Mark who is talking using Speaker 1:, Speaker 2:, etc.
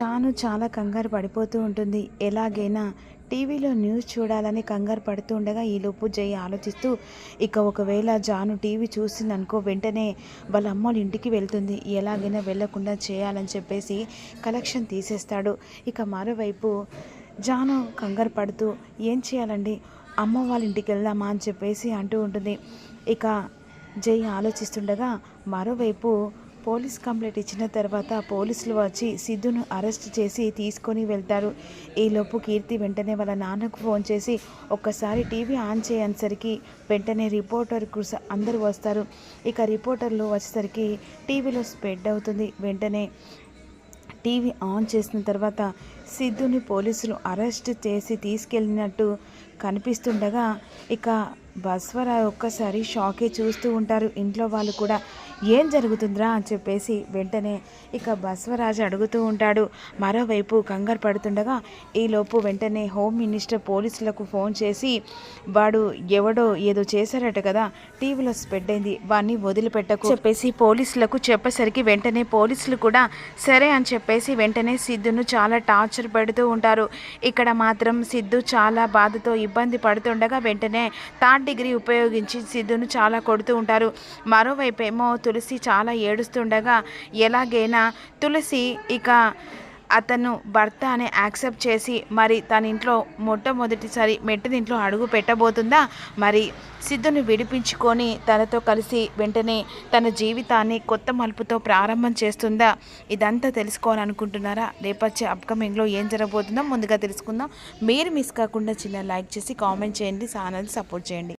Speaker 1: తాను చాలా కంగారు పడిపోతూ ఉంటుంది. ఎలాగైనా టీవీలో న్యూస్ చూడాలని కంగారు పడుతూ ఉండగా ఈలోపు జై ఆలోచిస్తూ ఇక ఒకవేళ జాను టీవీ చూసిందనుకో వెంటనే వాళ్ళ అమ్మ వాళ్ళ ఇంటికి వెళ్తుంది. ఎలాగైనా వెళ్ళకుండా చేయాలని చెప్పేసి కలెక్షన్ తీసేస్తాడు. ఇక మరోవైపు జాను కంగారు పడుతూ ఏం చేయాలండి? అమ్మ వాళ్ళ ఇంటికి వెళ్దామా? అని చెప్పేసి అంటూ ఉంటుంది. ఇక జై ఆలోచిస్తుండగా మరోవైపు పోలీస్ కంప్లైంట్ ఇచ్చిన తర్వాత పోలీసులు వచ్చి సిద్ధును అరెస్ట్ చేసి తీసుకొని వెళ్తారు. ఈలోపు కీర్తి వెంటనే వాళ్ళ నాన్నకు ఫోన్ చేసి ఒక్కసారి టీవీ ఆన్ చేయనిసరికి వెంటనే రిపోర్టర్కు అందరూ వస్తారు. ఇక రిపోర్టర్లు వచ్చేసరికి టీవీలో స్ప్రెడ్ అవుతుంది. వెంటనే టీవీ ఆన్ చేసిన తర్వాత సిద్ధుని పోలీసులు అరెస్ట్ చేసి తీసుకెళ్ళినట్టు కనిపిస్తుండగా ఇక బస్వరావు ఒక్కసారి షాకే చూస్తూ ఉంటారు. ఇంట్లో వాళ్ళు కూడా ఏం జరుగుతుందిరా అని చెప్పేసి వెంటనే ఇక బస్వరాజు అడుగుతూ ఉంటాడు. మరోవైపు కంగారు పడుతుండగా ఈలోపు వెంటనే హోమ్ మినిస్టర్ పోలీసులకు ఫోన్ చేసి వాడు ఎవడో ఏదో చేశారట కదా టీవీలో స్ప్రెడ్ అయింది వాడిని వదిలిపెట్టకు చెప్పేసి పోలీసులకు చెప్పేసరికి వెంటనే పోలీసులు కూడా సరే అని చెప్పేసి వెంటనే సిద్ధును చాలా టార్చర్ పెడుతూ ఉంటారు. ఇక్కడ మాత్రం సిద్ధు చాలా బాధతో ఇబ్బంది పడుతుండగా వెంటనే థర్డ్ డిగ్రీ ఉపయోగించి సిద్ధును చాలా కొడుతూ ఉంటారు. మరోవైపు ఏమో తులసి చాలా ఏడుస్తుండగా ఎలాగైనా తులసి ఇక అతను భర్త అని యాక్సెప్ట్ చేసి మరి తన ఇంట్లో మొట్టమొదటిసారి మెట్టినింట్లో అడుగు పెట్టబోతుందా? మరి సిద్ధుని విడిపించుకొని తనతో కలిసి వెంటనే తన జీవితాన్ని కొత్త మలుపుతో ప్రారంభం చేస్తుందా? ఇదంతా తెలుసుకోవాలనుకుంటున్నారా? రేపచ్చే అప్కమింగ్లో ఏం జరగబోతుందో ముందుగా తెలుసుకుందాం. మీరు మిస్ కాకుండా చిన్న లైక్ చేసి కామెంట్ చేయండి. ఛానల్ సపోర్ట్ చేయండి.